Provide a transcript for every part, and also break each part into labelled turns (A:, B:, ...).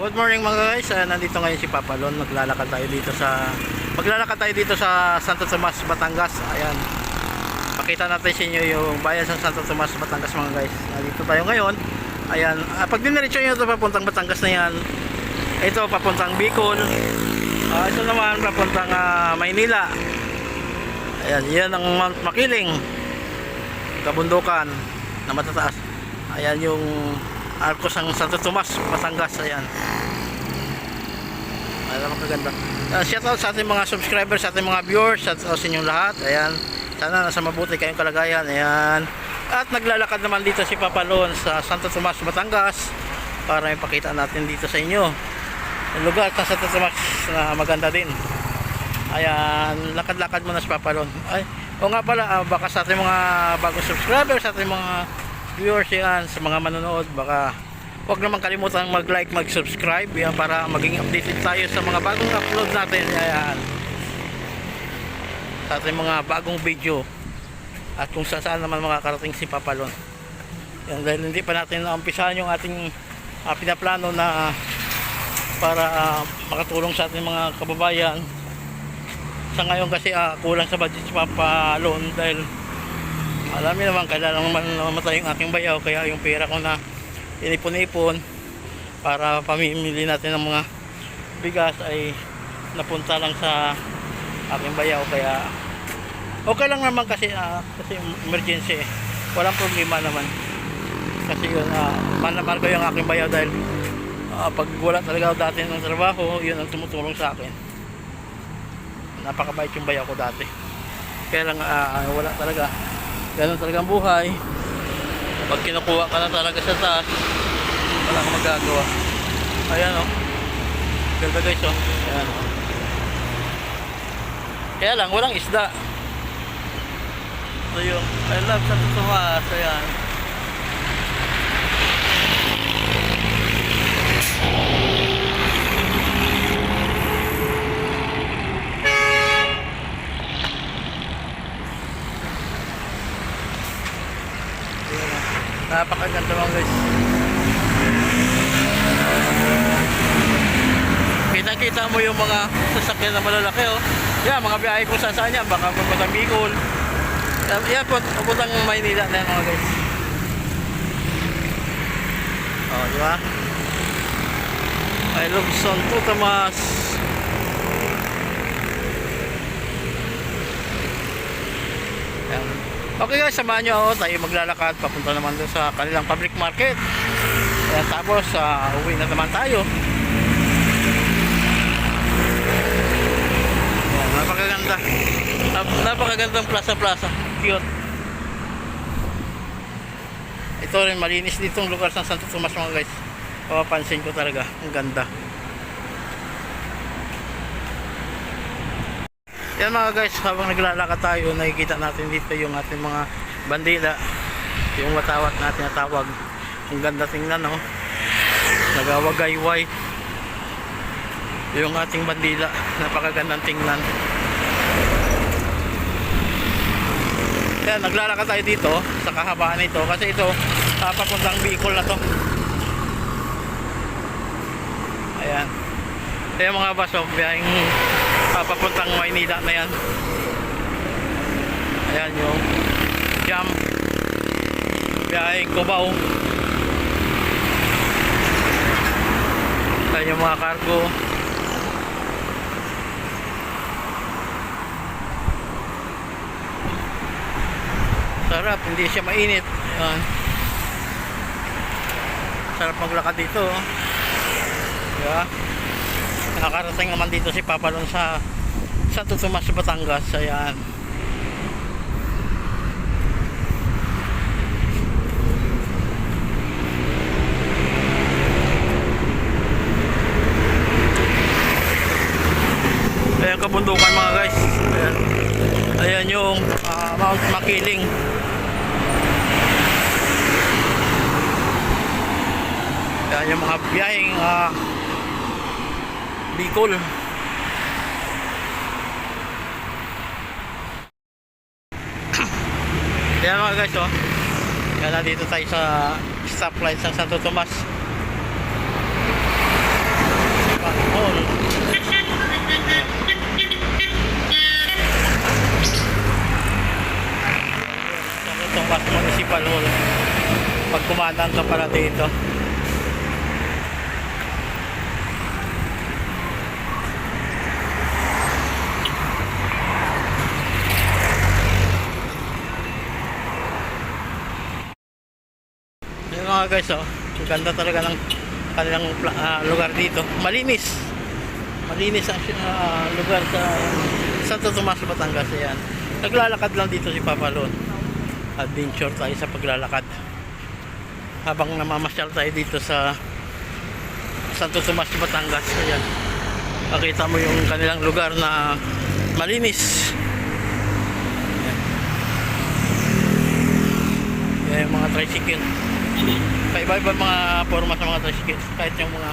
A: Good morning mga guys. Ah, nandito ngayon si Papa Lon. Maglalakad tayo dito sa Maglalakad tayo dito sa Santo Tomas, Batangas. Ayan. Pakita natin sa inyo yung bayan sa Santo Tomas, Batangas mga guys. Nandito tayo ngayon. Ayan. Ah, pag diniretso nyo ito papuntang Batangas na yan. Ito papuntang Bicol. Ah, ito naman papuntang ah, Maynila. Ayan, yan ang Mount Makiling. Kabundukan na matataas. Ayan yung Arcos ng Santo Tomas, Batangas. Ayan. Alam kaganda. Uh, shout out sa ating mga subscribers, sa ating mga viewers, out sa inyong lahat. Ayan. Sana nasa mabuti kayong kalagayan. Ayan. At naglalakad naman dito si Papa Lon sa Santo Tomas, Batangas para ipakita natin dito sa inyo. Yung lugar ng Santo Tomas na maganda din. Ayan, lakad-lakad muna si Papa Lon. Ay, o nga pala, ah, baka sa ating mga bagong subscribers, sa ating mga viewers yan, sa mga manonood, baka huwag naman kalimutan mag-like, mag-subscribe yan, para maging updated tayo sa mga bagong upload natin. Ayan. Sa ating mga bagong video at kung saan naman makakarating si Papa Lon. Yan, dahil hindi pa natin naumpisahan yung ating ah, pinaplano na para ah, makatulong sa ating mga kababayan sa ngayon kasi ah, kulang sa budget si Papa Lon dahil alam niyo naman kailangan mamatay yung aking bayaw kaya yung pera ko na inipon-ipon para pamimili natin ng mga bigas ay napunta lang sa aking bayaw kaya okay lang naman kasi ah, kasi emergency eh. walang problema naman. Kasi yun uh, manamar ko yung aking bayaw dahil ah, pag wala talaga dati ng trabaho yun ang tumutulong sa akin. Napakabait yung bayaw ko dati. Kaya lang ah, wala talaga ganun talaga ang buhay. Pag kinukuha ka na talaga sa taas wala kang magagawa. Ayan o oh. ganda guys o ayan o kaya lang walang isda. So yung I love Santo Tomas. Ayan Napakaganda mga guys. Kita-kita mo yung mga sasakyan na malalaki oh. Yan, mga biyahe kung saan saan yan. Baka papuntang Bicol. Yan, po, papuntang Maynila na yan mga guys. Oh, di ba? I love Santo Tomas. Yan. Okay guys, samahan nyo ako. Tayo maglalakad. Papunta naman doon sa kanilang public market. Kaya tapos, uh, uwi na naman tayo. Yan, napakaganda. Nap napakagandang plaza-plaza. Cute. Ito rin, malinis dito ang lugar sa Santo Tomas mga guys. Papapansin ko talaga. Ang ganda. Yan mga guys, habang naglalakad tayo, nakikita natin dito yung ating mga bandila. Yung matawat natin na tawag. Ang ganda tingnan, no? Nagawagayway. Yung ating bandila. Napakagandang tingnan. Yan, naglalakad tayo dito sa kahabaan nito kasi ito uh, papuntang Bicol na to. Ayan. Ayan mga baso, biyahing papuntang Maynila na yan. Ayan yung jam. Biyahing Cubao. Ayan yung mga cargo. Sarap, hindi siya mainit. Ayan. Sarap maglakad dito. oh. Diba? Nakakarating naman dito si Papa Lon sa Santo Tomas, Batangas. Ayan. Ayan kabundukan mga guys. Ayan. Ayan yung ah, Mount Makiling. Ayan yung mga biyaheng ah, Bicol. Ayan mga guys oh. Ayan dito tayo sa stoplight sa Santo Tomas. Pag-on. Santo Tomas Municipal Hall. Pag kumanaan ka para dito. Yung mga guys, oh, ganda talaga ng kanilang ah, lugar dito. Malinis. Malinis ang ah, lugar sa Santo Tomas, Batangas. Ayan. Naglalakad lang dito si Papa Lon. Adventure tayo sa paglalakad. Habang namamasyal tayo dito sa Santo Tomas, Batangas. Ayan. Makita mo yung kanilang lugar na malinis. Ayan. Ayan yung mga tricycle. Paiba-iba mga forma sa mga tricycle. Kahit yung mga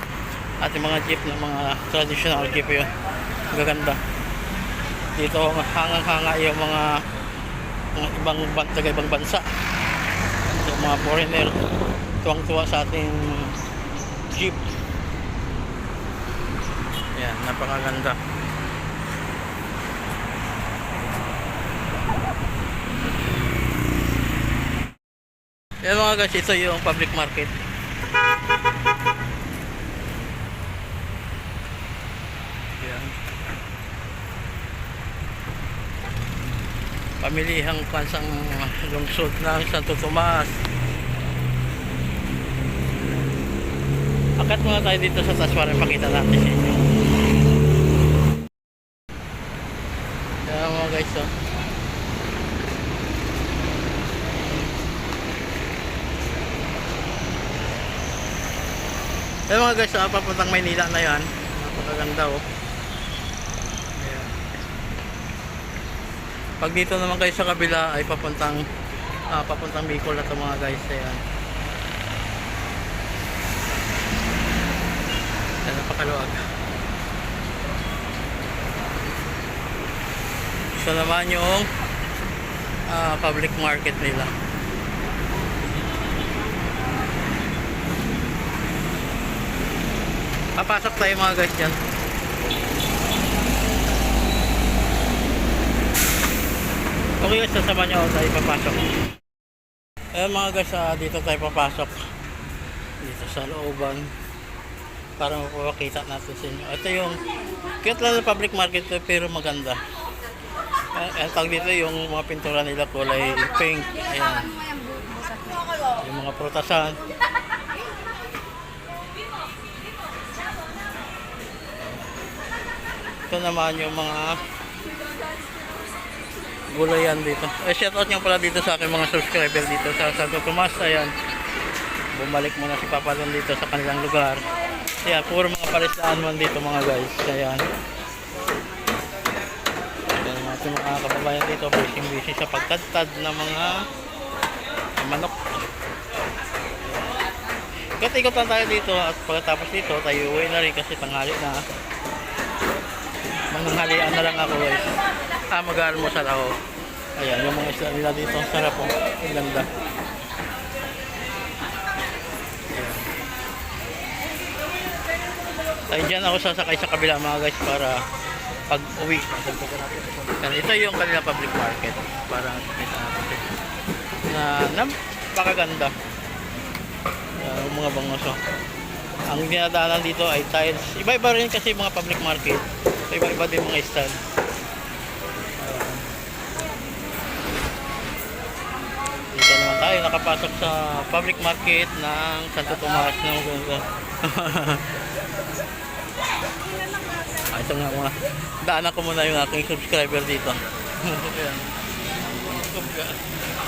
A: ating mga jeep na mga traditional jeep yun. Gaganda. Dito hangang-hanga yung mga mga ibang ban- taga ibang bansa. Yung mga foreigner tuwang-tuwa sa ating jeep. Yan, napakaganda. Yan mga guys, ito yung public market. Yan. Pamilihang pansang lungsod ng Santo Tomas. Akat muna tayo dito sa taas para pakita natin sa. Yan mga guys, oh. Yan mga guys, ah, papuntang Maynila na yan. Napakaganda oh. Ayan. Pag dito naman kayo sa kabila ay papuntang ah, papuntang Bicol na to mga guys. Ayan. Ayan, napakaluwag. Ito naman yung ah, public market nila. Papasok tayo mga guys dyan. Okay guys, sasama nyo ako tayo papasok. Ayan mga guys, ah, dito tayo papasok. Dito sa looban. Para mapapakita natin sa inyo. Ito yung, cute lang public market pero maganda. Ayan, ang tawag dito yung mga pintura nila kulay pink. Ayan. Yung mga prutasan. Ito naman yung mga gulayan dito. Eh, shoutout nyo pala dito sa aking mga subscriber dito sa Santo Tomas. Ayan. Bumalik muna si Papa Lon dito sa kanilang lugar. Ayan, puro mga palistaan man dito mga guys. Ayan. Ayan mga ating mga kababayan dito. Busy busy sa pagtadtad ng mga manok. Ikot-ikot lang tayo dito at pagkatapos dito tayo uwi na rin kasi tanghali na. Manghalian na lang ako guys. Ah, mag-almusal ako. Ayan, yung mga isla nila dito. Ang sarap po. Ang ganda. Tayo dyan ako sasakay sa kabila mga guys para pag uwi. Yan, ito yung kanila public market. Para kita natin. Na napakaganda. Yung mga bangoso. Ang dinadaanan dito ay tiles. Iba-iba rin kasi mga public market. So, iba-iba din mga. Ayan. Dito naman tayo nakapasok sa public market ng Santo Tomas ng ah, ito nga mga daanan ko muna yung aking subscriber dito.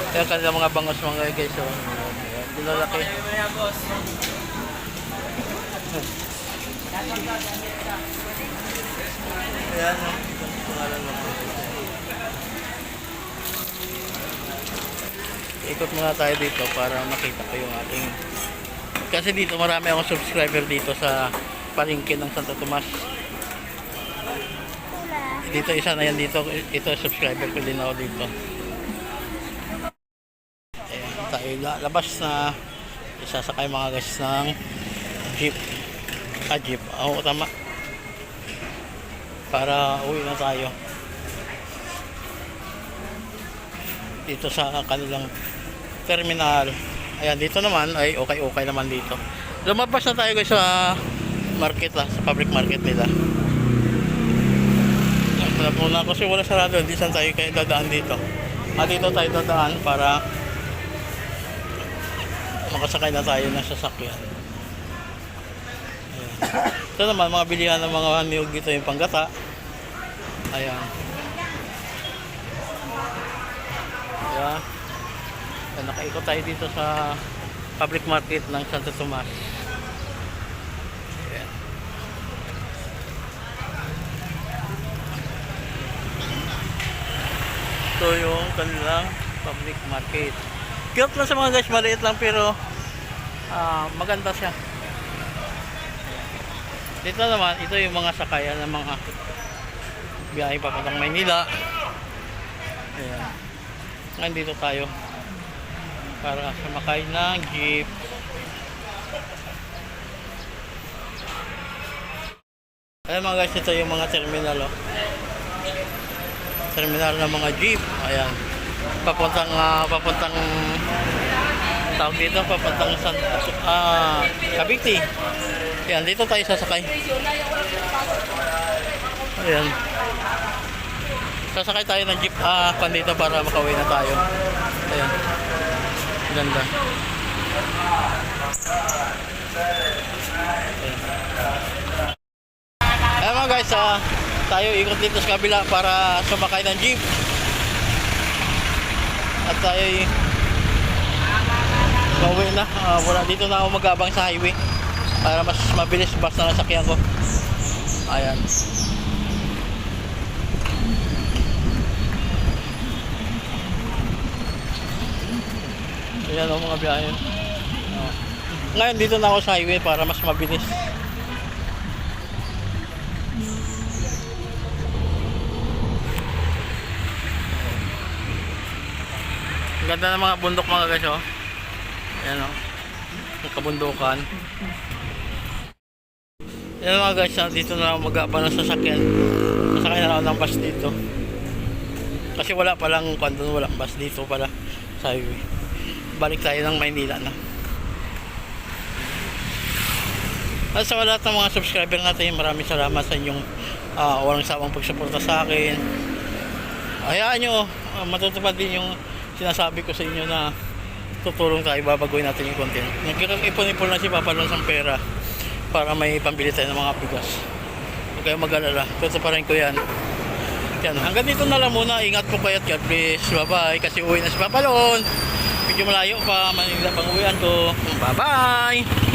A: Ayan kanila mga bangos mga guys. So, ayan, Dilalaki. Ayan? Ang pangalan mo. Ikot muna tayo dito para makita ko yung ating... Kasi dito marami akong subscriber dito sa palengke ng Santo Tomas. Dito isa na yan dito. Ito subscriber ko din ako dito. Ayan, tayo la- labas na isasakay mga guys ng jeep. Ah, jeep. Oo, tama para uwi na tayo dito sa kanilang terminal Ayan, dito naman ay okay-okay naman dito. Lumabas na tayo guys sa market lah, sa public market nila. Na kasi wala sarado, hindi saan tayo kaya dadaan dito. At dito tayo dadaan para makasakay na tayo ng sasakyan. Ito naman, mga bilihan ng mga niyog dito yung panggata. Ayan. Ayan. Ayan, nakaikot tayo dito sa public market ng Santo Tomas. Ayan. Ito yung kanilang public market. Cute lang sa mga guys, maliit lang pero ah, maganda siya. Dito naman, ito yung mga sakayan ng mga biyahe papuntang Maynila. Ayan. Ngayon dito tayo para sumakay ng jeep. Ayan mga guys, ito yung mga terminal oh. Terminal ng mga jeep. Ayan. Papuntang ah, papuntang tawag dito, papuntang San ah Cavite. Ayan, dito tayo sasakay. Ayan. Sasakay tayo ng jeep ah, pan dito para makauwi na tayo. Ayan. Ganda. Ayan mga guys, ah, tayo ikot dito sa kabila para sumakay ng jeep. At tayo pauwi na. Ah, wala dito na ako magabang sa highway para mas mabilis basta na sakyan ko. Ayan. Ayan o mga biyahe. Oh. Ngayon dito na ako sa highway para mas mabilis. Ganda ng mga bundok mga guys oh. Ayan o. Yung kabundukan. Yan mga guys, ah, dito na ako mag-aapa ng sasakyan. Sasakyan na ako ng bus dito. Kasi wala palang kwan doon, walang bus dito pala sa highway. Balik tayo ng Maynila na. At sa lahat ng mga subscriber natin, maraming salamat sa inyong ah, walang sawang pagsuporta sa akin. Hayaan nyo, ah, matutupad din yung sinasabi ko sa inyo na tutulong tayo, babagoy natin yung content. Nagkakipon-ipon na si Papa Lons ng pera para may pambili tayo ng mga bigas. Huwag kayong mag-alala. Tutuparin ko yan. Yan. Hanggang dito na lang muna. Ingat po kayo at God bless. Bye-bye. Kasi uwi na si Papa Lon. Medyo malayo pa. Manila pang uwian ko. Bye-bye.